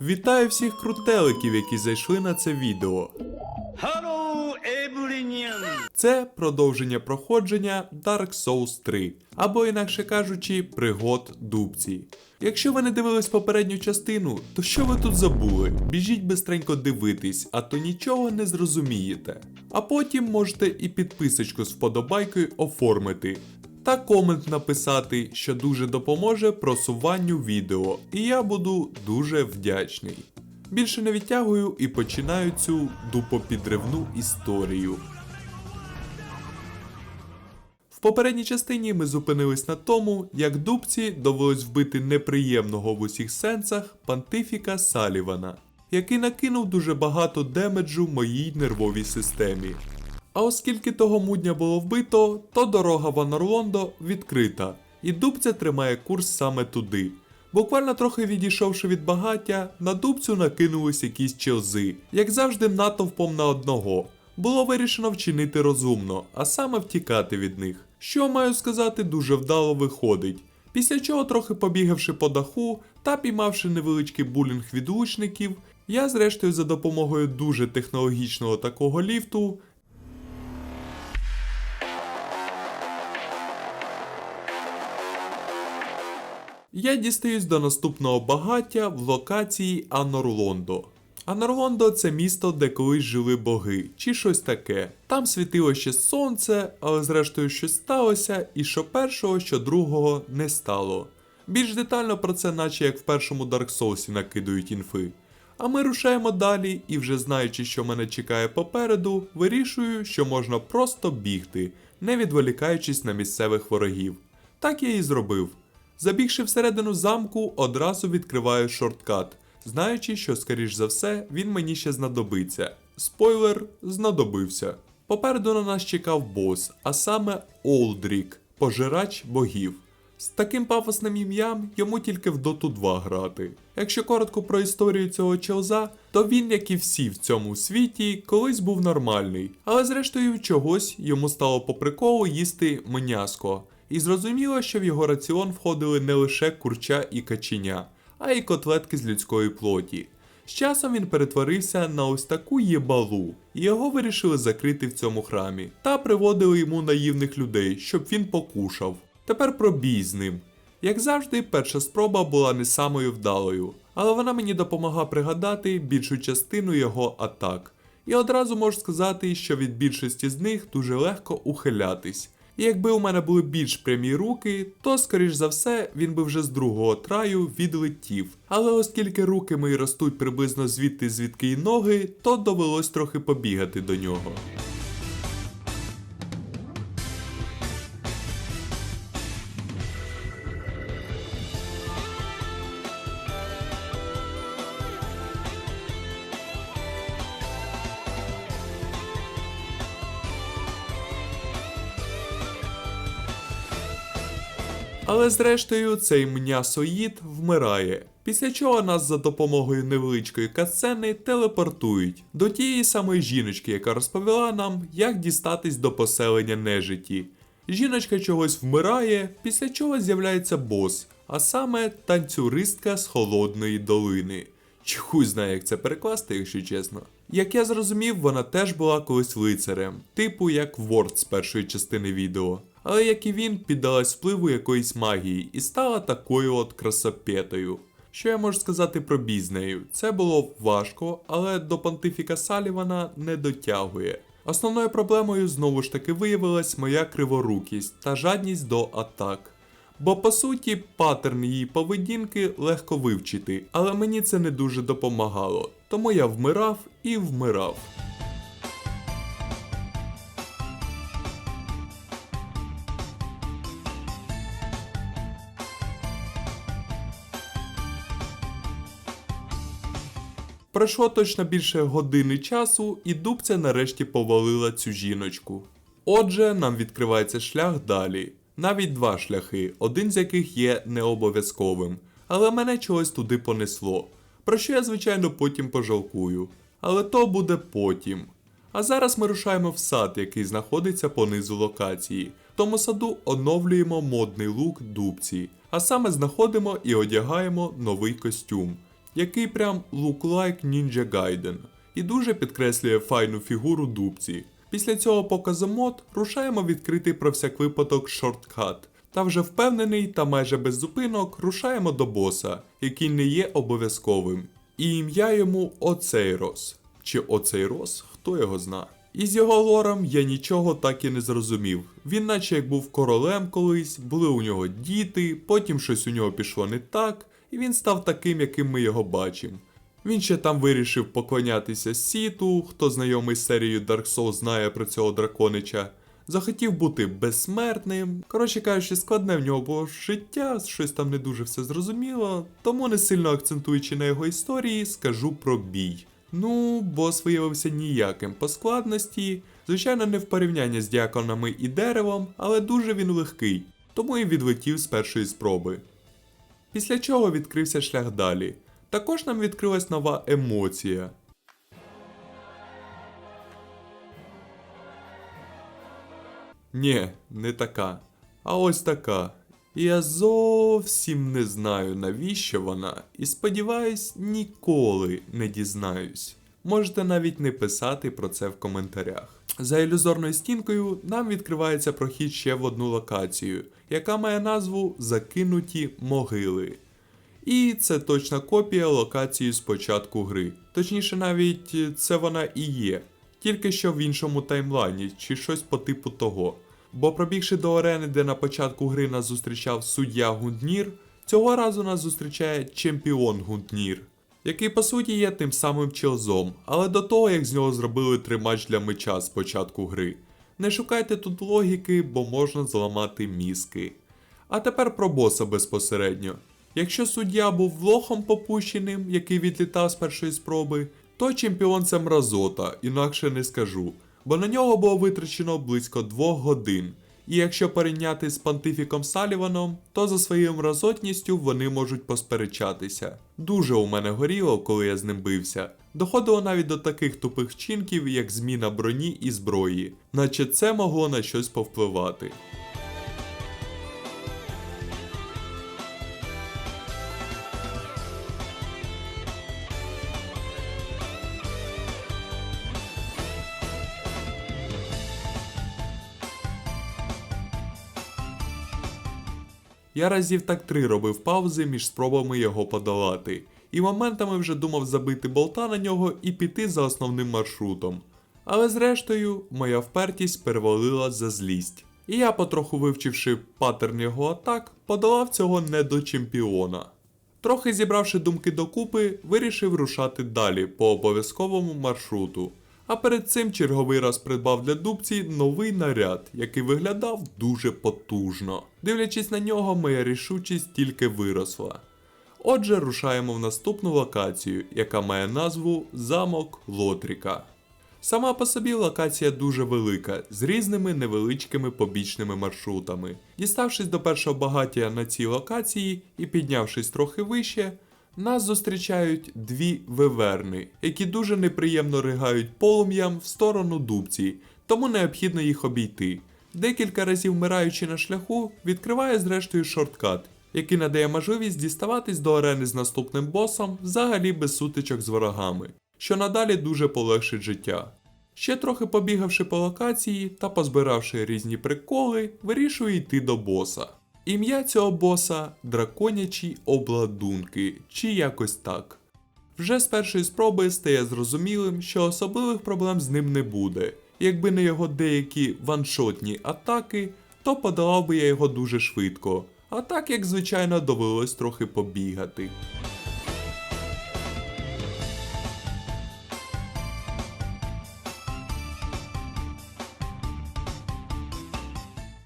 Вітаю всіх крутеликів, які зайшли на це відео. Hello, everyone! Це продовження проходження Dark Souls 3, або інакше кажучи, пригод дубці. Якщо ви не дивились попередню частину, то що ви тут забули? Біжіть бистренько дивитись, а то нічого не зрозумієте. А потім можете і підписочку з вподобайкою оформити. Та комент написати, що дуже допоможе просуванню відео, і я буду дуже вдячний. Більше не відтягую і починаю цю дупопідривну історію. В попередній частині ми зупинились на тому, як дубці довелось вбити неприємного в усіх сенсах пантифіка Салівана, який накинув дуже багато демеджу моїй нервовій системі. А оскільки того мудня було вбито, то дорога в Анорлондо відкрита, і дубця тримає курс саме туди. Буквально трохи відійшовши від багаття, на дубцю накинулись якісь челзи, як завжди натовпом на одного. Було вирішено вчинити розумно, а саме втікати від них. Що маю сказати, дуже вдало виходить. Після чого, трохи побігавши по даху та піймавши невеличкий булінг від лучників, я зрештою за допомогою дуже технологічного такого ліфту Я дістаюсь до наступного багаття в локації Анорлондо. Анорлондо це місто, де колись жили боги, чи щось таке. Там світило ще сонце, але зрештою щось сталося, і що першого, що другого не стало. Більш детально про це, наче як в першому Dark Souls накидують інфи. А ми рушаємо далі, і вже знаючи, що мене чекає попереду, вирішую, що можна просто бігти, не відволікаючись на місцевих ворогів. Так я і зробив. Забігши всередину замку, одразу відкриваю шорткат, знаючи, що, скоріш за все, він мені ще знадобиться. Спойлер, знадобився. Попереду на нас чекав бос, а саме Олдрік, пожирач богів. З таким пафосним ім'ям йому тільки в Доту 2 грати. Якщо коротко про історію цього челза, то він, як і всі в цьому світі, колись був нормальний, але зрештою чогось йому стало по приколу їсти м'яско. І зрозуміло, що в його раціон входили не лише курча і каченя, а й котлетки з людської плоті. З часом він перетворився на ось таку єбалу, і його вирішили закрити в цьому храмі, та приводили йому наївних людей, щоб він покушав. Тепер про бій з ним. Як завжди, перша спроба була не самою вдалою, але вона мені допомогла пригадати більшу частину його атак. І одразу можу сказати, що від більшості з них дуже легко ухилятись. І якби у мене були більш прямі руки, то, скоріш за все, він би вже з другого траю відлетів. Але оскільки руки мої ростуть приблизно звідти, звідки й ноги, то довелось трохи побігати до нього. Але зрештою цей м'ясоїд вмирає. Після чого нас за допомогою невеличкої касцени телепортують до тієї самої жіночки, яка розповіла нам, як дістатись до поселення нежиті. Жіночка чогось вмирає, після чого з'являється бос, а саме танцюристка з холодної долини. Чи хуй знає, як це перекласти, якщо чесно. Як я зрозумів, вона теж була колись лицарем, типу як Ворд з першої частини відео. Але як і він, піддалась впливу якоїсь магії і стала такою от красопетою. Що я можу сказати про бій з нею? Це було важко, але до понтифіка Салівана не дотягує. Основною проблемою знову ж таки виявилась моя криворукість та жадність до атак. Бо по суті паттерн її поведінки легко вивчити, але мені це не дуже допомагало, тому я вмирав і вмирав. Пройшло точно більше години часу, і дубця нарешті повалила цю жіночку. Отже, нам відкривається шлях далі. Навіть два шляхи, один з яких є необов'язковим. Але мене чогось туди понесло. Про що я, звичайно, потім пожалкую. Але то буде потім. А зараз ми рушаємо в сад, який знаходиться понизу локації. В тому саду оновлюємо модний лук дубці, а саме знаходимо і одягаємо новий костюм. Який прям look like Ninja Gaiden, і дуже підкреслює файну фігуру дубці. Після цього показу мод рушаємо відкрити про всяк випадок шорткат. Та вже впевнений та майже без зупинок рушаємо до боса, який не є обов'язковим. І ім'я йому Оцейрос. Чи Оцейрос, хто його зна. Із його лором я нічого так і не зрозумів. Він наче як був королем колись, були у нього діти, потім щось у нього пішло не так, і він став таким, яким ми його бачимо. Він ще там вирішив поклонятися Сіту, хто знайомий з серією Dark Souls знає про цього драконича. Захотів бути безсмертним. Коротше кажучи, складне в нього було життя, щось там не дуже все зрозуміло, тому не сильно акцентуючи на його історії, скажу про бій. Ну, бос виявився ніяким по складності, звичайно, не в порівнянні з діаконами і деревом, але дуже він легкий, тому і відлетів з першої спроби. Після чого відкрився шлях далі. Також нам відкрилась нова емоція. Ні, не така. А ось така. І Я зовсім не знаю, навіщо вона, і сподіваюсь, ніколи не дізнаюсь. Можете навіть не писати про це в коментарях. За ілюзорною стінкою нам відкривається прохід ще в одну локацію, яка має назву Закинуті могили. І це точна копія локації з початку гри. Точніше, навіть е, це вона і є, тільки що в іншому таймлайні чи щось по типу того. Бо пробігши до арени, де на початку гри нас зустрічав суддя Гунднір, цього разу нас зустрічає чемпіон Гунднір, який по суті є тим самим челзом, але до того як з нього зробили тримач для меча з початку гри. Не шукайте тут логіки, бо можна зламати мізки. А тепер про боса безпосередньо. Якщо суддя був лохом попущеним, який відлітав з першої спроби, то чемпіон це мразота, інакше не скажу, бо на нього було витрачено близько двох годин. І якщо порівняти з пантифіком Саліваном, то за своєю мразотністю вони можуть посперечатися. Дуже у мене горіло, коли я з ним бився. Доходило навіть до таких тупих вчинків, як зміна броні і зброї, наче це могло на щось повпливати. Я разів так три робив паузи між спробами його подолати, і моментами вже думав забити болта на нього і піти за основним маршрутом. Але зрештою, моя впертість перевалила за злість. І я, потроху вивчивши паттерн його атак, подолав цього не до чемпіона. Трохи зібравши думки докупи, вирішив рушати далі по обов'язковому маршруту. А перед цим черговий раз придбав для дубці новий наряд, який виглядав дуже потужно. Дивлячись на нього, моя рішучість тільки виросла. Отже, рушаємо в наступну локацію, яка має назву Замок Лотріка. Сама по собі локація дуже велика, з різними невеличкими побічними маршрутами. Діставшись до першого багаття на цій локації і піднявшись трохи вище, нас зустрічають дві виверни, які дуже неприємно ригають полум'ям в сторону дубці, тому необхідно їх обійти. Декілька разів вмираючи на шляху, відкриває зрештою шорткат, який надає можливість діставатись до арени з наступним босом взагалі без сутичок з ворогами, що надалі дуже полегшить життя. Ще трохи побігавши по локації та позбиравши різні приколи, вирішую йти до боса. Ім'я цього боса драконячі обладунки, чи якось так. Вже з першої спроби стає зрозумілим, що особливих проблем з ним не буде. Якби не його деякі ваншотні атаки, то подолав би я його дуже швидко. А так, як звичайно, довелось трохи побігати.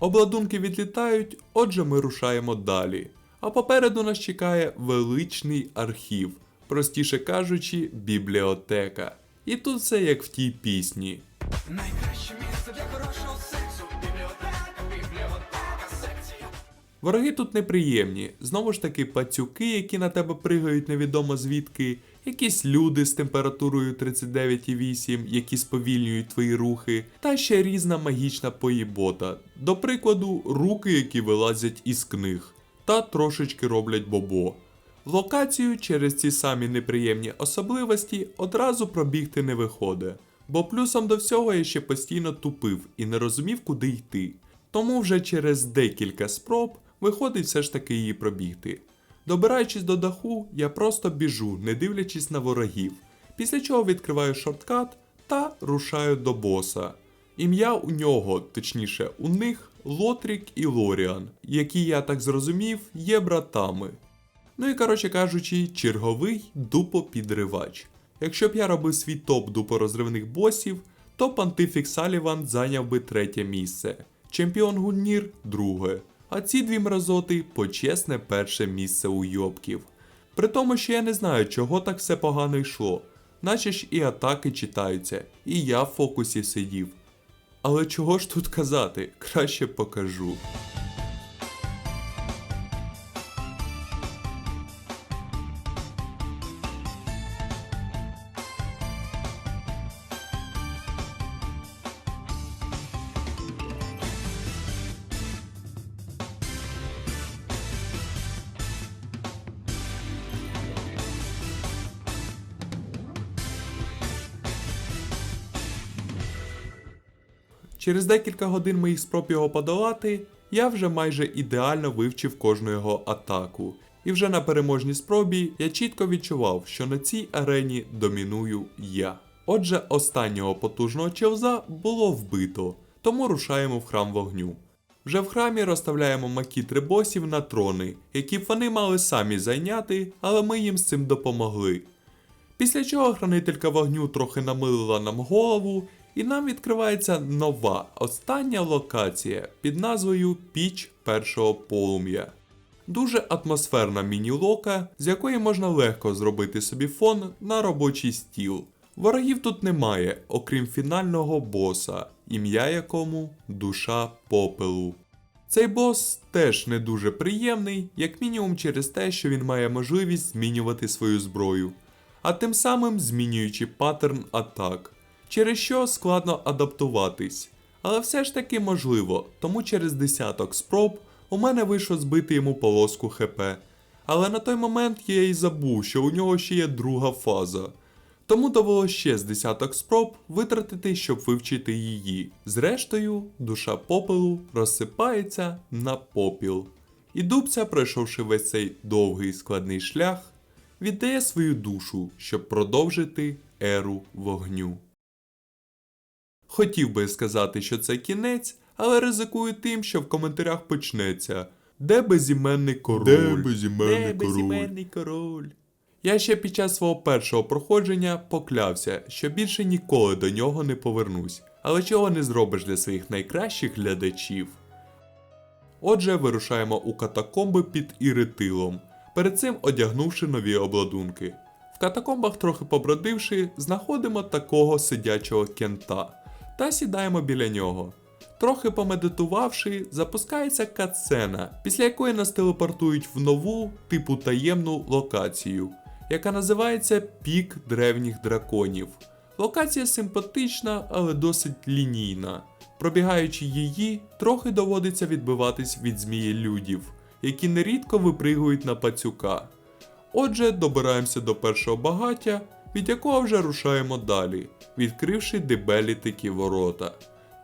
Обладунки відлітають, отже, ми рушаємо далі. А попереду нас чекає величний архів, простіше кажучи, бібліотека. І тут все як в тій пісні. Найкраще Вороги тут неприємні, знову ж таки пацюки, які на тебе пригають невідомо звідки, якісь люди з температурою 39,8, які сповільнюють твої рухи, та ще різна магічна поїбота. До прикладу, руки, які вилазять із книг, та трошечки роблять бобо. В локацію через ці самі неприємні особливості одразу пробігти не виходить. Бо плюсом до всього я ще постійно тупив і не розумів, куди йти. Тому вже через декілька спроб виходить все ж таки її пробігти. Добираючись до даху, я просто біжу, не дивлячись на ворогів, після чого відкриваю шорткат та рушаю до боса. Ім'я у нього, точніше, у них Лотрік і Лоріан, які я так зрозумів, є братами. Ну і коротше кажучи, черговий дупопідривач. Якщо б я робив свій топ дупорозривних босів, то Пантифік Саліван зайняв би третє місце, Чемпіон Гульнір друге, а ці дві мразоти почесне перше місце у йобків. При тому, що я не знаю, чого так все погано йшло, наче ж і атаки читаються, і я в фокусі сидів. Але чого ж тут казати, краще покажу. Через декілька годин моїх спроб його подолати, я вже майже ідеально вивчив кожну його атаку. І вже на переможній спробі я чітко відчував, що на цій арені доміную я. Отже, останнього потужного челза було вбито, тому рушаємо в храм вогню. Вже в храмі розставляємо макітри босів на трони, які б вони мали самі зайняти, але ми їм з цим допомогли. Після чого хранителька вогню трохи намилила нам голову, і нам відкривається нова, остання локація під назвою Піч першого полум'я. Дуже атмосферна міні-лока, з якої можна легко зробити собі фон на робочий стіл. Ворогів тут немає, окрім фінального боса, ім'я якому душа попелу. Цей бос теж не дуже приємний, як мінімум через те, що він має можливість змінювати свою зброю, а тим самим змінюючи паттерн атак, через що складно адаптуватись. Але все ж таки можливо, тому через десяток спроб у мене вийшло збити йому полоску ХП. Але на той момент я й забув, що у нього ще є друга фаза. Тому довелося ще з десяток спроб витратити, щоб вивчити її. Зрештою, душа попелу розсипається на попіл. І дубця, пройшовши весь цей довгий складний шлях, віддає свою душу, щоб продовжити еру вогню. Хотів би сказати, що це кінець, але ризикую тим, що в коментарях почнеться. Де безіменний король? Де безіменний Де безіменний король? Я ще під час свого першого проходження поклявся, що більше ніколи до нього не повернусь, але чого не зробиш для своїх найкращих глядачів. Отже, вирушаємо у катакомби під Іритилом, перед цим одягнувши нові обладунки. В катакомбах, трохи побродивши, знаходимо такого сидячого кента та сідаємо біля нього. Трохи помедитувавши, запускається катсцена, після якої нас телепортують в нову, типу таємну локацію, яка називається Пік древніх драконів. Локація симпатична, але досить лінійна. Пробігаючи її, трохи доводиться відбиватись від змії людів, які нерідко випригують на пацюка. Отже, добираємося до першого багаття, від якого вже рушаємо далі, відкривши дебелі такі ворота.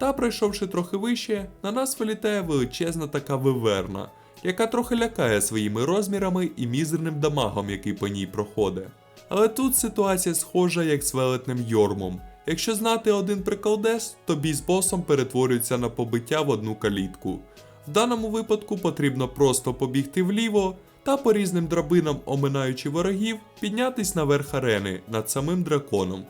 Та пройшовши трохи вище, на нас вилітає величезна така виверна, яка трохи лякає своїми розмірами і мізерним дамагом, який по ній проходить. Але тут ситуація схожа як з велетнем Йормом. Якщо знати один приколдес, то бій з босом перетворюється на побиття в одну калітку. В даному випадку потрібно просто побігти вліво та по різним драбинам, оминаючи ворогів, піднятись наверх арени над самим драконом,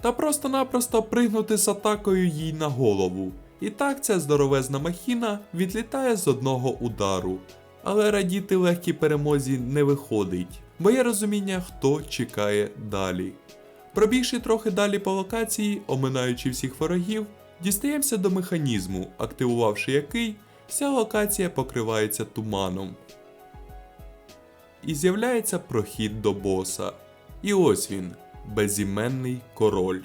та просто-напросто пригнути з атакою їй на голову. І так ця здоровезна махіна відлітає з одного удару. Але радіти легкій перемозі не виходить, бо є розуміння, хто чекає далі. Пробігши трохи далі по локації, оминаючи всіх ворогів, дістаємося до механізму, активувавши який, вся локація покривається туманом. І з'являється прохід до боса. І ось він, безіменний король.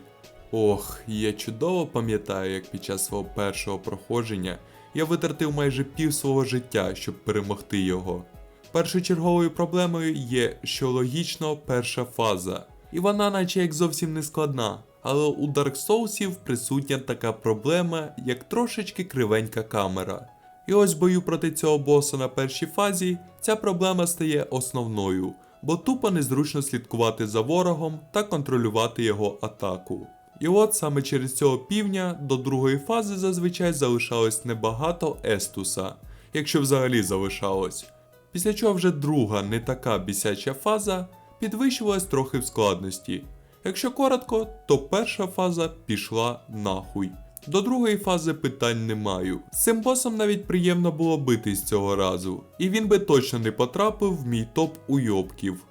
Ох, я чудово пам'ятаю, як під час свого першого проходження я витратив майже пів свого життя, щоб перемогти його. Першочерговою проблемою є, що логічно перша фаза. І вона наче як зовсім не складна. Але у Dark Souls присутня така проблема, як трошечки кривенька камера. І ось в бою проти цього боса на першій фазі ця проблема стає основною, бо тупо незручно слідкувати за ворогом та контролювати його атаку. І от саме через цього півня до другої фази зазвичай залишалось небагато естуса, якщо взагалі залишалось. Після чого вже друга не така бісяча фаза підвищувалась трохи в складності. Якщо коротко, то перша фаза пішла нахуй. До другої фази питань не маю. Цим босом навіть приємно було битись цього разу, і він би точно не потрапив в мій топ уйобків.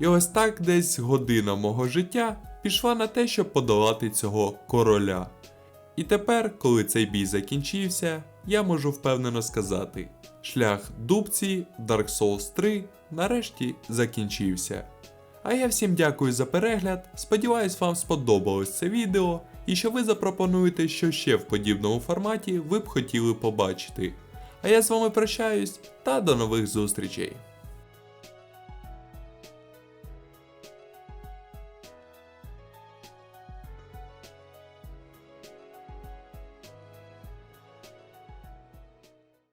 І ось так десь година мого життя пішла на те, щоб подолати цього короля. І тепер, коли цей бій закінчився, я можу впевнено сказати: шлях дубці Dark Souls 3 нарешті закінчився. А я всім дякую за перегляд. Сподіваюсь, вам сподобалось це відео і що ви запропонуєте, що ще в подібному форматі ви б хотіли побачити. А я з вами прощаюсь та до нових зустрічей.